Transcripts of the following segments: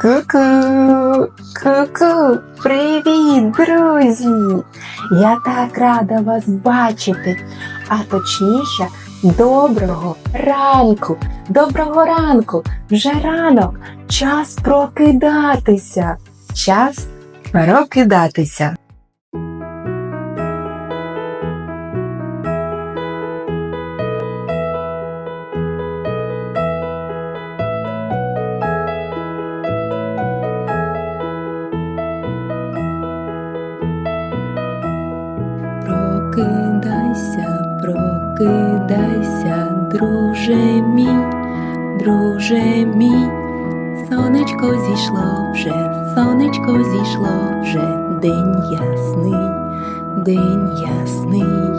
Ку-ку, ку-ку, привіт, друзі! Я так рада вас бачити, а точніше, доброго ранку, доброго ранку, вже ранок, час прокидатися, час прокидатися. Друже мій, сонечко зійшло вже, сонечко зійшло вже, день ясний, день ясний.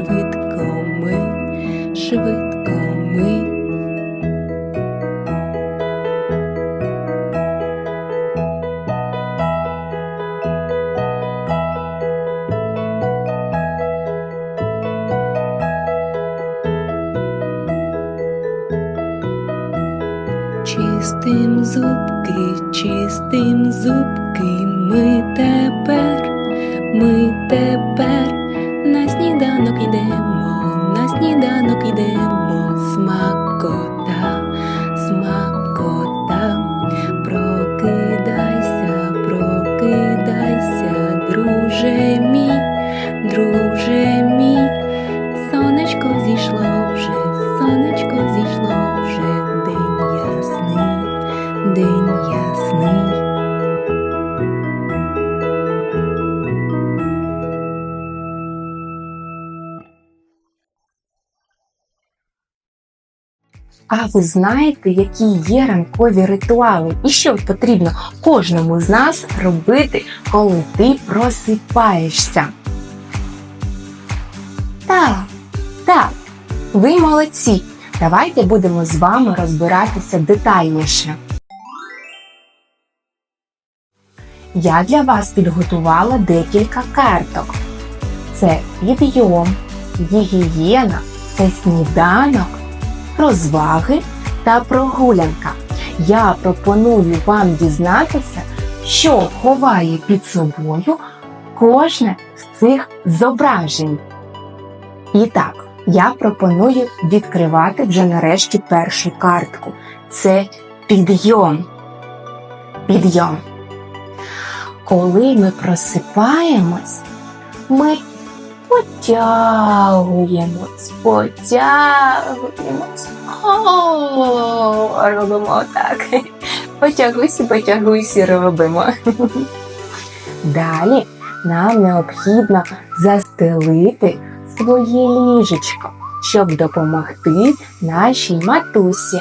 Швидко ми, швидко А ви знаєте, які є ранкові ритуали, і що потрібно кожному з нас робити, коли ти просипаєшся? Так, так, ви молодці. Давайте будемо з вами розбиратися детальніше. Я для вас підготувала декілька карток. Це підйом, гігієна, це сніданок, розваги та прогулянка. Я пропоную вам дізнатися, що ховає під собою кожне з цих зображень. І так, я пропоную відкривати вже нарешті першу картку. Це підйом. Підйом. Коли ми просипаємось, ми потягуємось, потягуємось. О, робимо так. Потягуйся, потягуйся, робимо. Далі нам необхідно застелити своє ліжечко, щоб допомогти нашій матусі.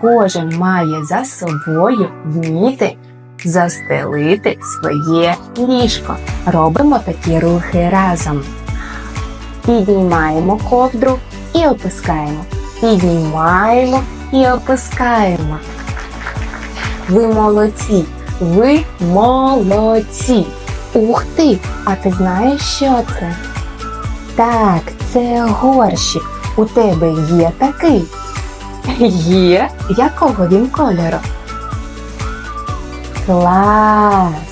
Кожен має за собою вміти застелити своє ліжко. Робимо такі рухи разом. Піднімаємо ковдру і опускаємо. Піднімаємо і опускаємо. Ви молодці! Ви молодці! Ух ти! А ти знаєш, що це? Так, це горщик. У тебе є такий? Є. Якого він кольору? Клас!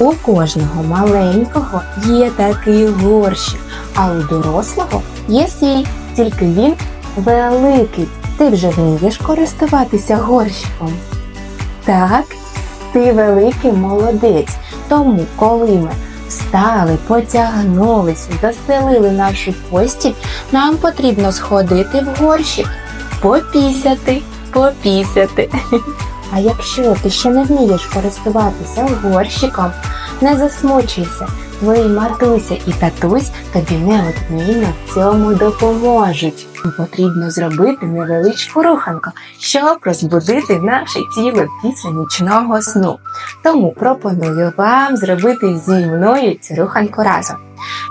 У кожного маленького є такий горщик, а у дорослого є свій, тільки він великий. Ти вже вмієш користуватися горщиком? Так, ти великий молодець. Тому, коли ми встали, потягнулися, застелили нашу постіль, нам потрібно сходити в горщик, попісяти, попісяти. А якщо ти ще не вмієш користуватися горщиком, Не засмучуйся, твої матуся і татусь тобі неодмінно в цьому допоможуть. Потрібно зробити невеличку руханку, щоб розбудити наше тіло після нічного сну. Тому пропоную вам зробити зі мною цю руханку разом.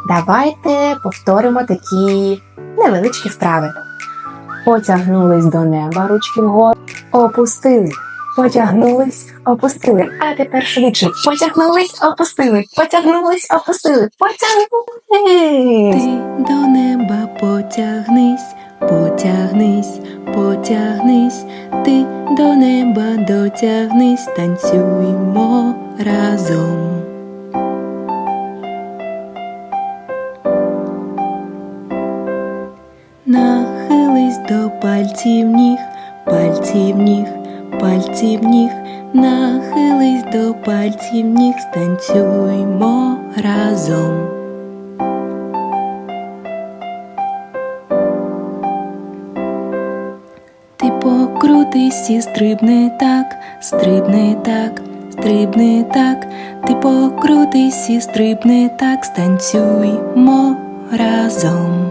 Давайте повторимо такі невеличкі вправи. Потягнулись до неба, ручки вгору, опустили. Потягнулись, опустили. А тепер швидше. Потягнулись, опустили. Потягнулись, опустили. Потягнулись. Ти до неба потягнись, потягнись, потягнись, ти до неба дотягнись, танцюймо разом. Нахились до пальців ніг, пальців ніг, пальців ніг, нахились до пальців ніг, станцюймо разом. Ти покрутись і стрибни так, стрибни так, стрибни так, ти покрутись і стрибни так, станцюймо разом.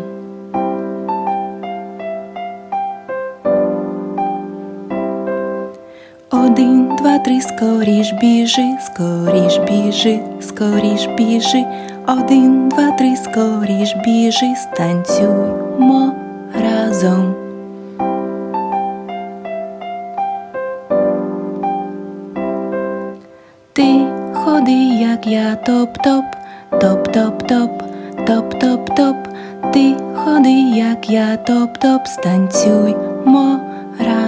Один, два, три, скоріш біжи, скоріш біжи, скоріш біжи. Один, два, три, скоріш біжи, станцюймо разом. Ти ходи, як я топ-топ, топ-топ-топ, топ-топ-топ. Ти ходи, як я топ-топ, станцюймо разом.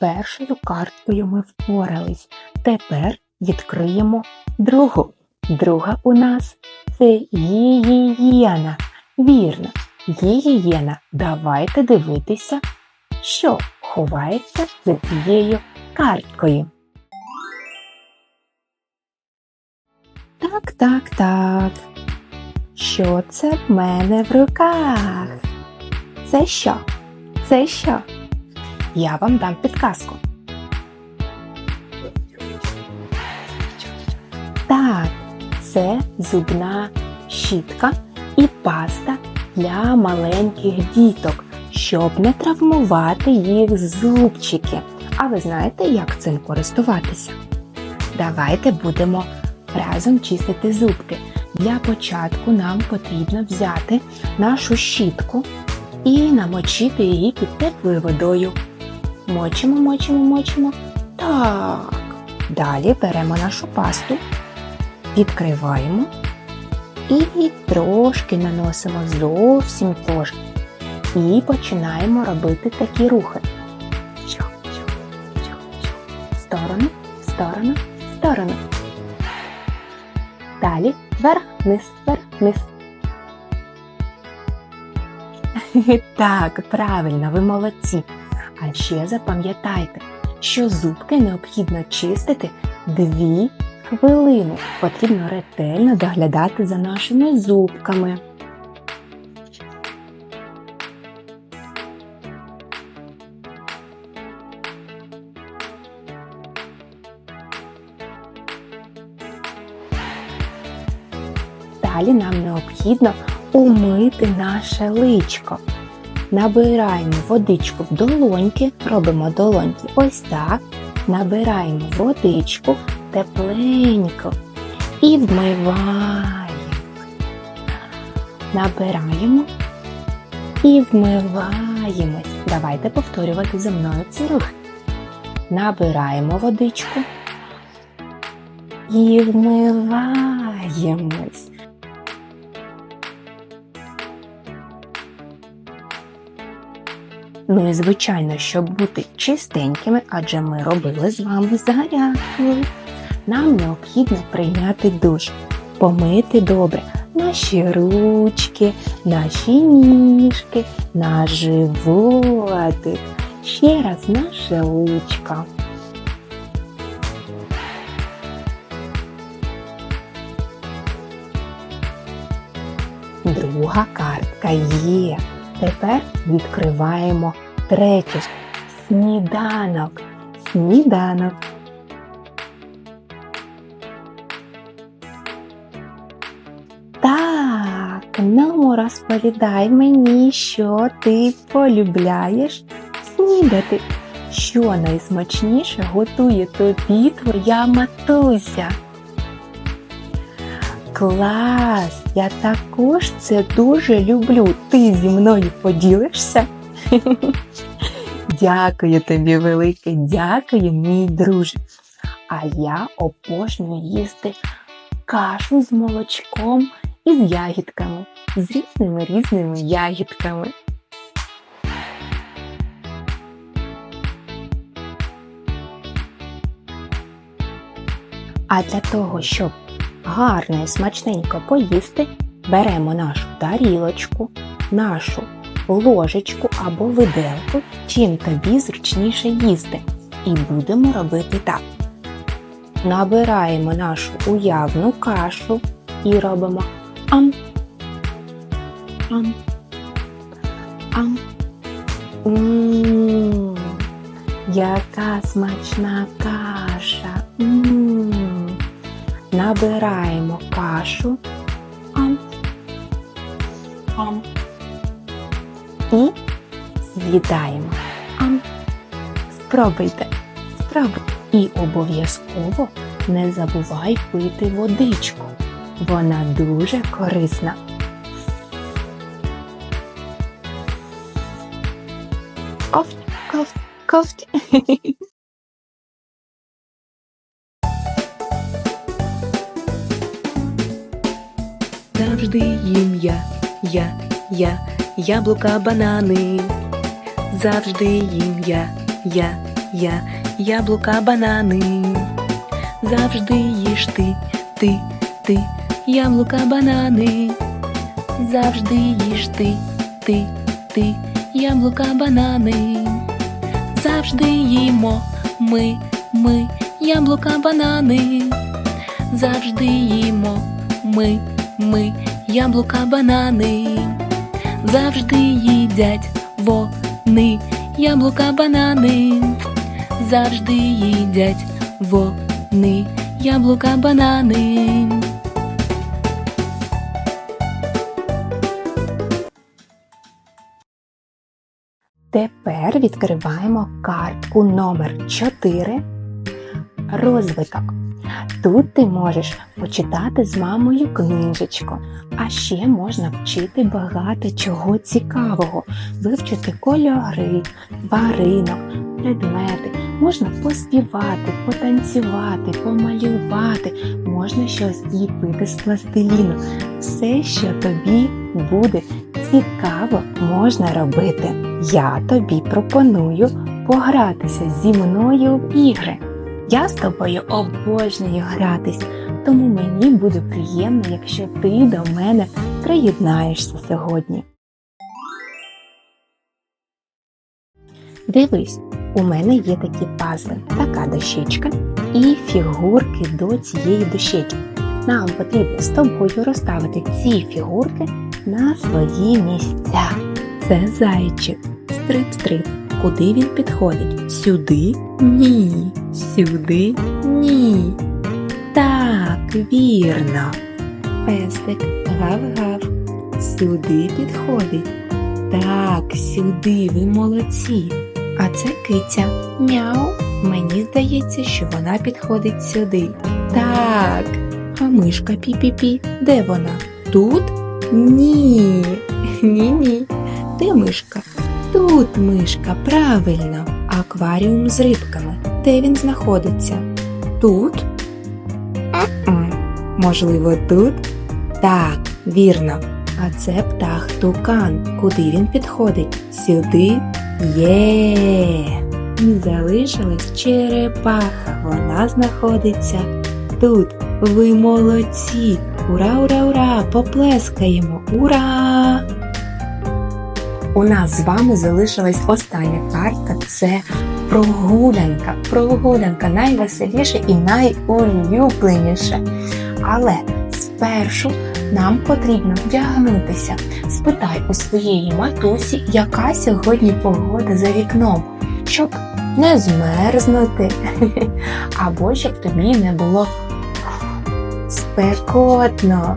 Першою карткою ми впорались. Тепер відкриємо другу. Друга у нас це гігієна. Вірно, гігієна. Давайте дивитися, що ховається за цією карткою. Так, так, так. Що це в мене в руках? Це що? Це що? Я вам дам підказку. Так, це зубна щітка і паста для маленьких діток, щоб не травмувати їх зубчики. А ви знаєте, як цим користуватися? Давайте будемо разом чистити зубки. Для початку нам потрібно взяти нашу щітку і намочити її під теплою водою. Мочимо, мочимо, мочимо. Так. Далі беремо нашу пасту, відкриваємо і трошки наносимо зовсім трошки. І починаємо робити такі рухи. В сторону, в сторону, в сторону. Далі вверх, вниз, вверх, вниз. Так, правильно, ви молодці. А ще запам'ятайте, що зубки необхідно чистити 2 хвилини. Потрібно ретельно доглядати за нашими зубками. Далі нам необхідно умити наше личко. Набираємо водичку в долоньки, робимо долоньки ось так. Набираємо водичку тепленько і вмиваємо. Набираємо і вмиваємось. Давайте повторювати за мною ці рухи. Набираємо водичку і вмиваємось. Ну і звичайно, щоб бути чистенькими, адже ми робили з вами зарядку. Нам необхідно прийняти душ, помити добре наші ручки, наші ніжки, наш животик. Ще раз наше личко. Друга картка є. Тепер відкриваємо третю. Сніданок. Сніданок. Так, ну розповідай мені, що ти полюбляєш снідати. Що найсмачніше готує тобі твоя матуся? Клас! Я також це дуже люблю. Ти зі мною поділишся? Дякую тобі, велике, дякую, мій друже. А я обожнюю їсти кашу з молочком і з ягідками, з різними різними ягідками. А для того, щоб гарно і смачненько поїсти, беремо нашу тарілочку, нашу ложечку або виделку, чим тобі зручніше їсти. І будемо робити так. Набираємо нашу уявну кашу і робимо ам. Ам. Ам. Мм, яка смачна каша. Набираємо кашу. Ам. Ам. І з'їдаємо. Ам. Спробуйте. Спробуйте. І обов'язково не забувай пити водичку. Вона дуже корисна. Кофть, кофть, кофть. Завжди їм я, я, я, яблука, банани. Завжди їм я, я, я, яблука, банани. Завжди їж ти, ти, ти, яблука, банани. Завжди їж ти, ти, ти, яблука, банани. Завжди їмо ми, ми, яблука, банани. Завжди їмо ми, ми, яблука, банани. Завжди їдять вони, яблука, банани. Завжди їдять вони, яблука, банани. Тепер відкриваємо картку номер 4 Розвиток. Тут ти можеш почитати з мамою книжечку, а ще можна вчити багато чого цікавого, вивчити кольори, тваринок, предмети. Можна поспівати, потанцювати, помалювати, можна щось зліпити з пластиліну. Все, що тобі буде цікаво, можна робити. Я тобі пропоную погратися зі мною в ігри. Я з тобою обожнюю гратись, тому мені буде приємно, якщо ти до мене приєднаєшся сьогодні. Дивись, у мене є такі пазли, така дощечка і фігурки до цієї дощечки. Нам потрібно з тобою розставити ці фігурки на свої місця. Це зайчик. Стрип-стрип. Куди він підходить? Сюди? Ні. Сюди? Ні. Так, вірно. Песик гав-гав. Сюди підходить. Так, сюди ви молодці. А це киця. Мяу. Мені здається, що вона підходить сюди. Так. А мишка пі-пі-пі. Де вона? Тут? Ні. Ні-ні. Де мишка? Тут мишка, правильно. Акваріум з рибками. Де він знаходиться? Тут? Можливо, тут? Так, вірно. А це птах тукан. Куди він підходить? Сюди? Є. І залишилась черепаха. Вона знаходиться тут. Ви молодці. Ура, ура, ура! Поплескаємо! Ура! У нас з вами залишилась остання картка. Це прогулянка. Прогулянка найвеселіше і найулюбленіше. Але спершу нам потрібно вдягнутися. Спитай у своєї матусі, яка сьогодні погода за вікном, щоб не змерзнути, або щоб тобі не було спекотно.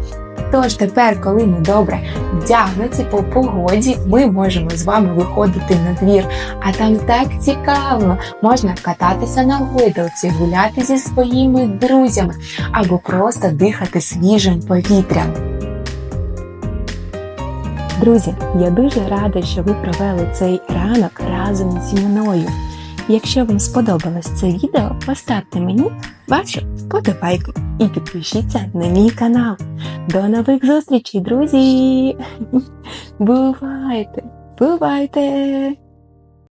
Тож тепер, коли ми добре вдягнуті по погоді, ми можемо з вами виходити на двір, а там так цікаво. Можна кататися на гойдалці, гуляти зі своїми друзями або просто дихати свіжим повітрям. Друзі, я дуже рада, що ви провели цей ранок разом зі мною. Якщо вам сподобалось це відео, поставте мені вашу вподобайку і підпишіться на мій канал. До нових зустрічей, друзі! Бувайте! Бувайте!